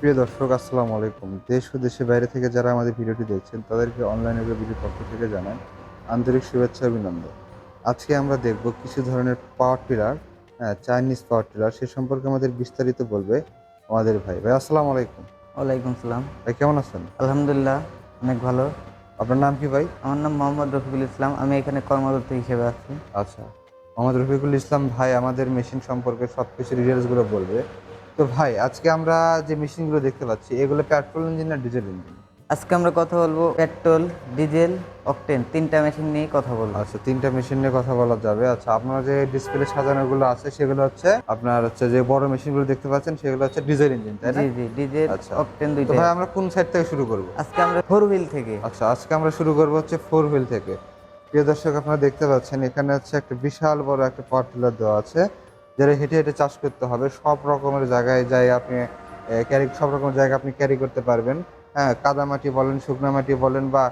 প্রিয় দর্শক আসসালামু আলাইকুম। দেশ ও দেশের বাইরে থেকে যারা আমাদের ভিডিওটি দেখছেন তাদেরকে অনলাইনে ভিডিও পক্ষ থেকে জানাই আন্তরিক শুভেচ্ছা অভিনন্দন। আজকে আমরা দেখব কিছু ধরনের power tiller Chinese power tiller সে সম্পর্কে আমাদের বিস্তারিত বলবে আমাদের ভাই। ভাই আসসালামু আলাইকুম। ওয়ালাইকুম সালাম। ভাই কেমন আছেন? আলহামদুলিল্লাহ অনেক ভালো। আপনার নাম কি ভাই? আমার নাম মোহাম্মদ রফিকুল ইসলাম। আমি এখানে কর্মরত হিসেবে আছি। আচ্ছা। মোহাম্মদ রফিকুল ইসলাম ভাই আমাদের মেশিন সম্পর্কে সব কিছু ডিটেলসগুলো বলবে। তো ভাই আজকে আমরা যে মেশিনগুলো দেখতে পাচ্ছি এগুলো পেট্রোল ইঞ্জিন না ডিজেল ইঞ্জিন? আজকে আমরা কথা বলব পেট্রোল ডিজেল অকটেন তিনটা মেশিন নিয়ে কথা বলব। আচ্ছা তিনটা মেশিন নিয়ে কথা বলা যাবে। আচ্ছা আপনার যে ডিসপ্লে সাজানোগুলো আছে সেগুলো হচ্ছে আপনার হচ্ছে যে বড় মেশিনগুলো দেখতে পাচ্ছেন সেগুলো হচ্ছে ডিজেল ইঞ্জিন তাই না? জি জি ডিজেল আচ্ছা। অকটেন তো দুইটা ভাই আমরা কোন সাইড থেকে শুরু করব? আজকে আমরা ফোর হুইল থেকে। আচ্ছা আজকে আমরা শুরু করব হচ্ছে ফোর হুইল থেকে। প্রিয় দর্শক আপনারা দেখতে পাচ্ছেন এখানে হচ্ছে একটা বিশাল বড় একটা পাওয়ার টিলার দেওয়া আছে। যেটা হেঁটে হেঁটে চাষ করতে হবে সব রকমের জায়গায় যাই আপনি ক্যারি সব রকমের জায়গা আপনি ক্যারি করতে পারবেন। হ্যাঁ কাদা মাটি বলেন শুকনা মাটি বলেন বা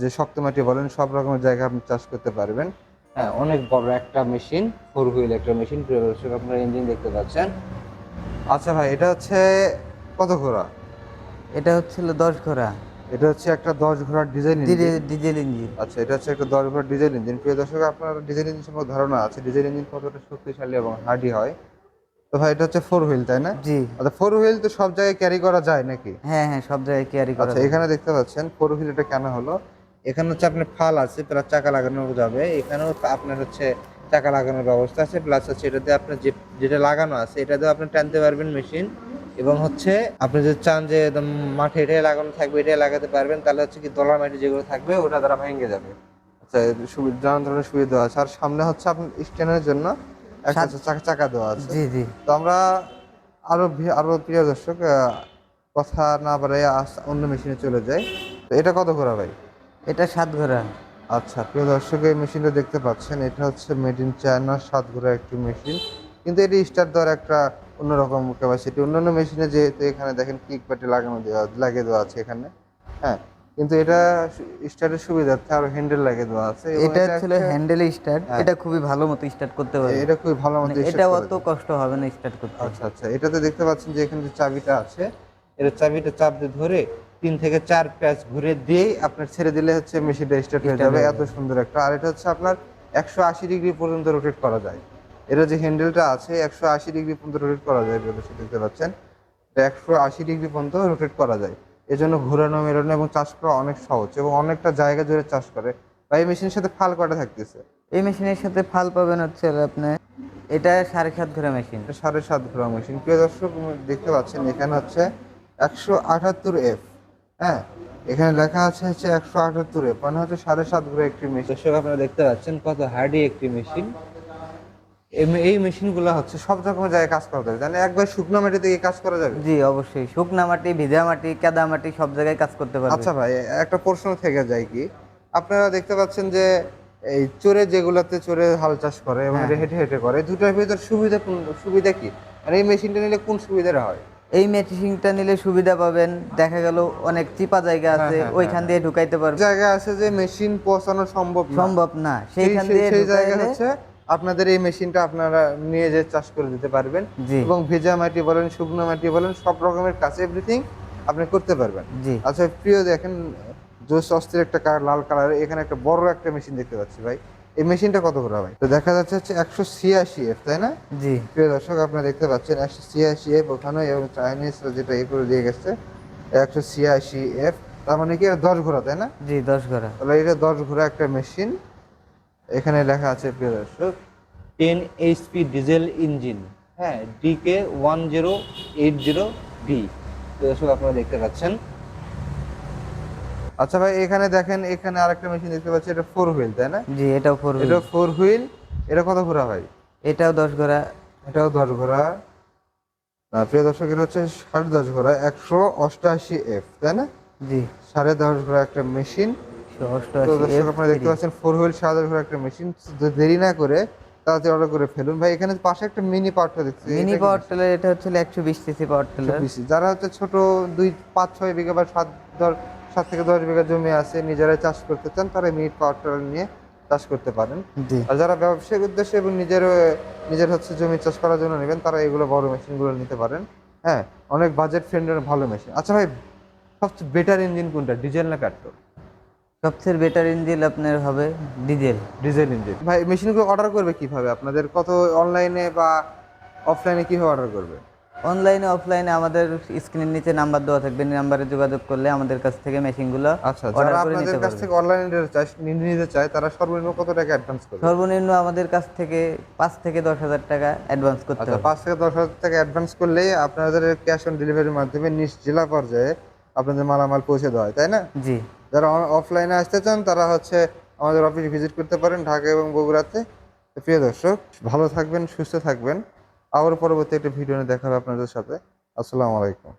যে শক্ত মাটি বলেন সব রকমের জায়গা আপনি চাষ করতে পারবেন। হ্যাঁ অনেক বড় একটা মেশিন ফোর হুইল একটা মেশিন প্রিয় আপনারা ইঞ্জিন দেখতে পাচ্ছেন। আচ্ছা ভাই এটা হচ্ছে কত ঘোড়া? এটা হচ্ছিল দশ ঘোড়া। এটা হচ্ছে একটা দশ ঘোড়ার ডিজাইন ডিজেল ইঞ্জিন। আচ্ছা এটা হচ্ছে একটা দশ ঘোড়ার ডিজেল ইঞ্জিন প্রিয় দর্শক আপনার ডিজেল ইঞ্জিন সম্পর্কে ধারণা আছে। ডিজেল ইঞ্জিন কতটা শক্তিশালী এবং হার্ডি হয়? তো ভাই এটা হচ্ছে ফোর হুইল তাই না? জি। আচ্ছা ফোর হুইল তো সব জায়গায় ক্যারি করা যায় নাকি? হ্যাঁ হ্যাঁ সব জায়গায় ক্যারি করা আচ্ছা এখানে দেখতে পাচ্ছেন ফোর হুইল এটা কেন হলো? এখানে হচ্ছে আপনার ফাল আছে প্লাস চাকা লাগানো যাবে। এখানেও আপনার হচ্ছে চাকা লাগানোর ব্যবস্থা আছে। প্লাস হচ্ছে এটাতে আপনার যে যেটা লাগানো আছে এটাতেও আপনি টানতে পারবেন মেশিন এবং হচ্ছে আপনি যদি চান যে একদম মাঠে এটাই লাগানো থাকবে এটাই লাগাতে পারবেন তাহলে হচ্ছে কি দলা মাটি যেগুলো থাকবে ওটা দ্বারা ভেঙে যাবে। আচ্ছা সুবিধা নানান ধরনের সুবিধা আছে। আর সামনে হচ্ছে আপনার স্ট্যান্ডের জন্য একটা চাকা চাকা দেওয়া আছে। জি জি। তো আমরা আরও আরও প্রিয় দর্শক কথা না বাড়াই অন্য মেশিনে চলে যাই। তো এটা কত করে ভাই? এটা সাত ঘোড়া। আচ্ছা প্রিয় দর্শক এই মেশিনটা দেখতে পাচ্ছেন। এটা হচ্ছে মেড ইন চায়না সাত ঘোরা একটি মেশিন। কিন্তু এটি স্টার দেওয়ার একটা অন্যরকম ক্যাপাসিটি অন্যান্য মেশিনে যেহেতু এখানে দেখেন কিক প্যাটে লাগানো দেওয়া লাগিয়ে দেওয়া আছে এখানে হ্যাঁ? কিন্তু এটা স্টার্টের সুবিধার্থে আরও হ্যান্ডেল লাগিয়ে দেওয়া আছে এটা হচ্ছে- হ্যান্ডেল স্টার্ট। এটা খুবই ভালো মতো স্টার্ট করতে পারবে। এটা খুবই ভালো মতো মানে এটা অত কষ্ট হবে না স্টার্ট করতে। আচ্ছা আচ্ছা এটাতে দেখতে পাচ্ছেন যে এখানে যে চাবিটা আছে এটা চাবিটা চাপ দিয়ে ধরে তিন থেকে চার প্যাচ ঘুরে দিয়ে আপনার ছেড়ে দিলে হচ্ছে মেশিনটা স্টার্ট হয়ে যাবে। এত সুন্দর একটা আর এটা হচ্ছে আপনার একশো আশি ডিগ্রি পর্যন্ত রোটেট করা যায়। এটা যে হ্যান্ডেলটা আছে একশো আশি ডিগ্রি পর্যন্ত রোটেট করা যায় সেটা দেখতে পাচ্ছেন। এটা একশো আশি ডিগ্রি পর্যন্ত রোটেট করা যায়। এজন্য ঘোরানো মেরানো এবং চাষ করা অনেক সহজ এবং অনেকটা জায়গা জুড়ে চাষ করে। বা এই মেশিনের সাথে ফাল কটা থাকতেছে। এই মেশিনের সাথে ফাল পাবেন হচ্ছে আপনি এটা সাড়ে সাত ঘোরা মেশিন সাড়ে সাত ঘোরা মেশিন প্রিয় দর্শক দেখতে পাচ্ছেন এখানে হচ্ছে একশো আটাত্তর এফ হ্যাঁ এখানে লেখা আছে হচ্ছে একশো আটাত্তর এফ মানে হচ্ছে সাড়ে সাত ঘোরা একটি মেশিন দর্শক আপনারা দেখতে পাচ্ছেন কত হার্ডি একটি মেশিন এই মেশিনগুলো হচ্ছে সব রকমের জায়গায় কাজ করা যাবে জানেন একবার শুকনো মাটি থেকে কাজ করা যাবে? জি অবশ্যই। শুকনা মাটি ভিজা মাটি কাদা মাটি সব জায়গায় কাজ করতে পারবে। আচ্ছা ভাই একটা প্রশ্ন থেকে যায় কি? আপনারা দেখতে পাচ্ছেন যে এই চোরে যেগুলাতে চোরে হাল চাষ করে এবং হ্যাঁ। হেঁটে হেঁটে করে দুটার ভিতর সুবিধা কোন- সুবিধা কি? আর এই মেশিনটা নিলে কোন সুবিধাটা হয়? এই মেশিনটা নিলে সুবিধা পাবেন দেখা গেল অনেক চিপা জায়গা আছে হ্যাঁ, ওইখান দিয়ে ঢুকাইতে পারবে জায়গা আছে যে মেশিন পৌঁছানো সম্ভব না। সম্ভব না। সেই সেইখান দিয়ে সেই জায়গা হচ্ছে আপনাদের এই মেশিনটা আপনারা নিয়ে যে চাষ করে দিতে পারবেন জি। এবং ভেজা মাটি বলেন শুকনো মাটি বলেন সব রকমের কাজ এভরিথিং আপনি করতে পারবেন। জি। আচ্ছা প্রিয় দেখেন জোস অস্থির একটা কালার লাল কালারের এখানে একটা বড় একটা মেশিন দেখতে পাচ্ছি ভাই। এই মেশিনটা কত করে ভাই? তো দেখা যাচ্ছে হচ্ছে একশো ছিয়াশি এফ তাই না? জি। প্রিয় দর্শক আপনারা দেখতে পাচ্ছেন একশো ছিয়াশি এফ ওখানে এবং চাইনিজ যেটা এ করে দিয়ে গেছে একশো ছিয়াশি এফ। তার মানে কি দশ ঘোড়া তাই না? জি দশ ঘোড়া। তাহলে এটা দশ ঘোড়া একটা মেশিন। এখানে লেখা আছে প্রিয় দর্শক টেন এইচপি ডিজেল ইঞ্জিন। হ্যাঁ DK one zero eight zero B দর্শক আপনারা দেখতে পাচ্ছেন। আচ্ছা ভাই এখানে দেখেন এখানে আরেকটা মেশিন দেখতে পাচ্ছি এটা ফোর হুইল তাই না? জি এটাও ফোর হুইল এটা ফোর হুইল এটা কত ঘোরা ভাই? এটাও দশ ঘোরা এটাও দশ ঘোরা না প্রিয় দর্শক এটা হচ্ছে সাড়ে দশ ঘোড়া একশো অষ্টআশি এফ তাই না? জি। সাড়ে দশ ঘোড়া একটা মেশিন আপনারা দেখতে পাচ্ছেন ফোর হুইল সাদা একটা মেশিন দেরি না করে তাড়াতাড়ি অর্ডার করে ফেলুন। ভাই এখানে পাশে একটা মিনি দেখছি। মিনি পাওয়ার টেলার এটা হচ্ছে সিসি পাওয়ার টেলার 120 যারা হচ্ছে ছোট দুই পাঁচ ছয় বিঘা বা সাত সাত থেকে দশ বিঘা জমি আছে নিজেরাই চাষ করতে চান তারা মিনি পাওয়ার টেলার নিয়ে চাষ করতে পারেন। আর যারা ব্যবসায়িক উদ্দেশ্যে এবং নিজের নিজের হচ্ছে জমি চাষ করার জন্য নেবেন তারা এগুলো বড় মেশিনগুলো নিতে পারেন। হ্যাঁ অনেক বাজেট ফ্রেন্ডের ভালো মেশিন আচ্ছা ভাই সবচেয়ে বেটার ইঞ্জিন কোনটা? ডিজেল না পেট্রোল সবচেয়ে বেটার ইঞ্জিন আপনার হবে ডিজেল ডিজেল ইঞ্জিন ভাই মেশিনগুলো অর্ডার করবে কীভাবে? আপনাদের কত অনলাইনে বা অফলাইনে কীভাবে অর্ডার করবে? অনলাইনে অফলাইনে আমাদের স্ক্রিনের নিচে নাম্বার দেওয়া থাকবে। নাম্বারে যোগাযোগ করলে আমাদের কাছ থেকে মেশিনগুলো আচ্ছা যারা আপনাদের কাছ থেকে অনলাইনে নিতে চায় তারা সর্বনিম্ন কত টাকা অ্যাডভান্স করবে? সর্বনিম্ন আমাদের কাছ থেকে পাঁচ থেকে দশ হাজার টাকা অ্যাডভান্স করতে আচ্ছা হবে। পাঁচ থেকে দশ হাজার টাকা অ্যাডভান্স করলেই আপনাদের ক্যাশ অন ডেলিভারির মাধ্যমে নিজ জেলা পর্যায়ে আপনাদের মালামাল পৌঁছে দেওয়া হয় তাই না? জি। যারা অফলাইনে আসতে চান, তারা হচ্ছে আমাদের অফিস ভিজিট করতে পারেন ঢাকা এবং বগুড়াতে। প্রিয় দর্শক, ভালো থাকবেন, সুস্থ থাকবেন। আবার পরবর্তী একটা ভিডিও দেখা হবে আপনাদের সাথে। আসসালামু আলাইকুম।